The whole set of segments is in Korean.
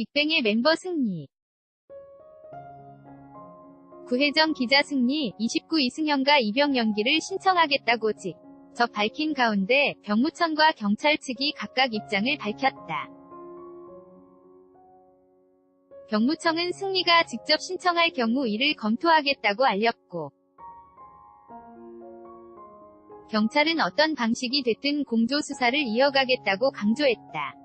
빅뱅의 멤버 승리 구혜정 기자 승리 29 이승현과 입영 연기를 신청하겠다고 직접 밝힌 가운데 병무청과 경찰 측이 각각 입장을 밝혔다. 병무청은 승리가 직접 신청할 경우 이를 검토하겠다고 알렸고 경찰은 어떤 방식이 됐든 공조 수사를 이어가겠다고 강조했다.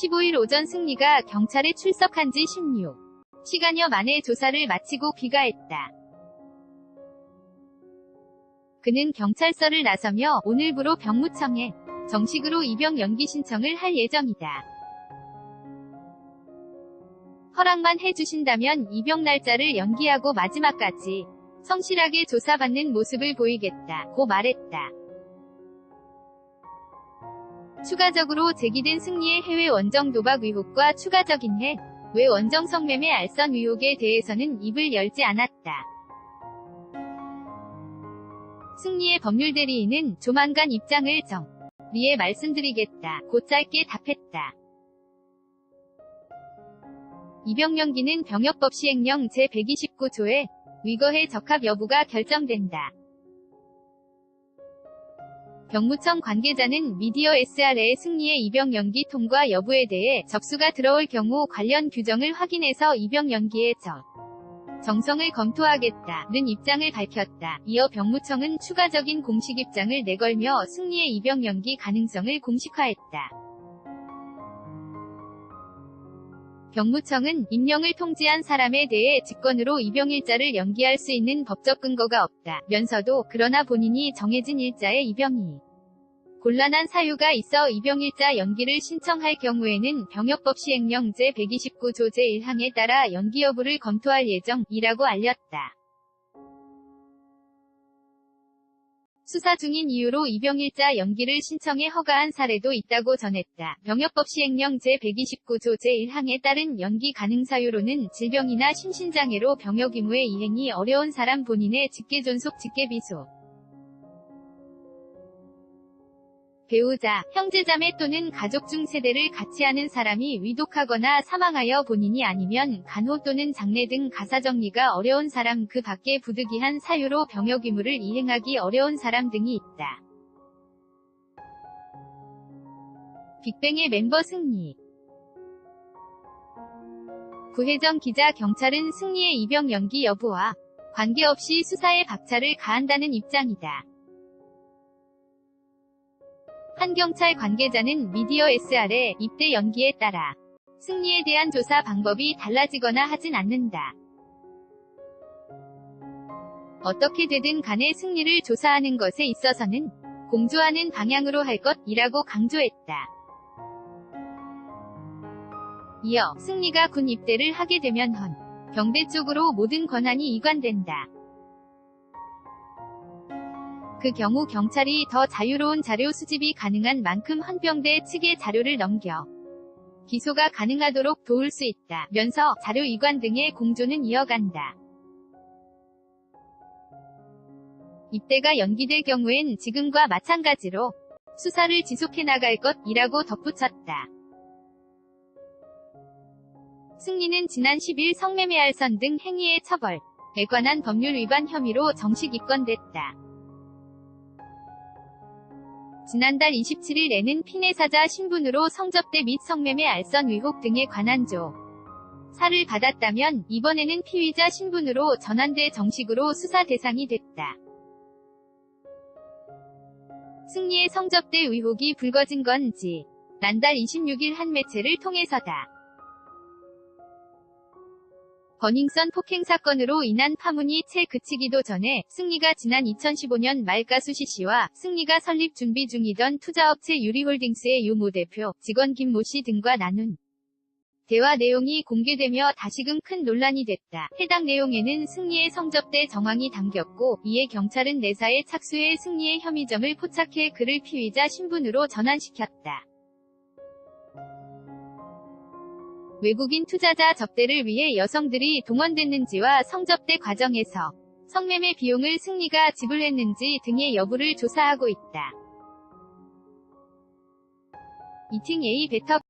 15일 오전 승리가 경찰에 출석한 지 16. 시간여 만에 조사를 마치고 귀가했다. 그는 경찰서를 나서며 오늘부로 병무청에 정식으로 입영 연기 신청을 할 예정이다. 허락만 해주신다면 입영 날짜를 연기하고 마지막까지 성실하게 조사받는 모습을 보이겠다. 고 말했다. 추가적으로 제기된 승리의 해외 원정 도박 의혹과 추가적인 해외 원정 성매매 알선 의혹에 대해서는 입을 열지 않았다. 승리의 법률 대리인은 조만간 입장을 정리해 말씀드리겠다. 고 짧게 답했다. 입영연기는 병역법 시행령 제129조에 위거해 적합 여부가 결정된다. 병무청 관계자는 미디어 SR의 승리의 입영 연기 통과 여부에 대해 접수가 들어올 경우 관련 규정을 확인해서 입영 연기의 적 정성을 검토하겠다는 입장을 밝혔다. 이어 병무청은 추가적인 공식 입장을 내걸며 승리의 입영 연기 가능성을 공식화했다. 병무청은 임명을 통지한 사람에 대해 직권으로 입영일자를 연기할 수 있는 법적 근거가 없다. 면서도 그러나 본인이 정해진 일자의 입영이 곤란한 사유가 있어 입영일자 연기를 신청할 경우에는 병역법 시행령 제129조 제1항에 따라 연기 여부를 검토할 예정이라고 알렸다. 수사 중인 이유로 입영일자 연기를 신청해 허가한 사례도 있다고 전했다. 병역법 시행령 제129조 제1항에 따른 연기 가능 사유로는 질병이나 심신장애로 병역 의무의 이행이 어려운 사람 본인의 직계 존속 직계비속 배우자, 형제자매 또는 가족 중 세대를 같이 하는 사람이 위독하거나 사망하여 본인이 아니면 간호 또는 장례 등 가사정리가 어려운 사람 그 밖에 부득이한 사유로 병역 의무를 이행하기 어려운 사람 등이 있다. 빅뱅의 멤버 승리 구혜정 기자 경찰은 승리의 입영 연기 여부와 관계없이 수사에 박차를 가한다는 입장이다. 한 경찰 관계자는 미디어 SR의 입대 연기에 따라 승리에 대한 조사 방법이 달라지거나 하진 않는다. 어떻게 되든 간에 승리를 조사하는 것에 있어서는 공조하는 방향으로 할 것이라고 강조했다. 이어 승리가 군 입대를 하게 되면 헌 병대 쪽으로 모든 권한이 이관된다. 그 경우 경찰이 더 자유로운 자료 수집이 가능한 만큼 헌병대 측에 자료를 넘겨 기소가 가능하도록 도울 수 있다. 면서 자료 이관 등의 공조는 이어간다. 입대가 연기될 경우엔 지금과 마찬가지로 수사를 지속해 나갈 것이라고 덧붙였다. 승리는 지난 10일 성매매 알선 등 행위의 처벌에 관한 법률 위반 혐의로 정식 입건됐다. 지난달 27일에는 피해사자 신분으로 성접대 및 성매매 알선 의혹 등에 관한 조 사를 받았다면 이번에는 피의자 신분으로 전환돼 정식으로 수사 대상이 됐다. 승리의 성접대 의혹이 불거진 건지 난달 26일 한 매체를 통해서다. 버닝썬 폭행 사건으로 인한 파문이 채 그치기도 전에 승리가 지난 2015년 말 가수 시 씨와 승리가 설립 준비 중이던 투자업체 유리홀딩스의 유모 대표, 직원 김모 씨 등과 나눈 대화 내용이 공개되며 다시금 큰 논란이 됐다. 해당 내용에는 승리의 성접대 정황이 담겼고 이에 경찰은 내사에 착수해 승리의 혐의점을 포착해 그를 피의자 신분으로 전환시켰다. 외국인 투자자 접대를 위해 여성들이 동원됐는지와 성접대 과정에서 성매매 비용을 승리가 지불했는지 등의 여부를 조사하고 있다. 이팅 A 베터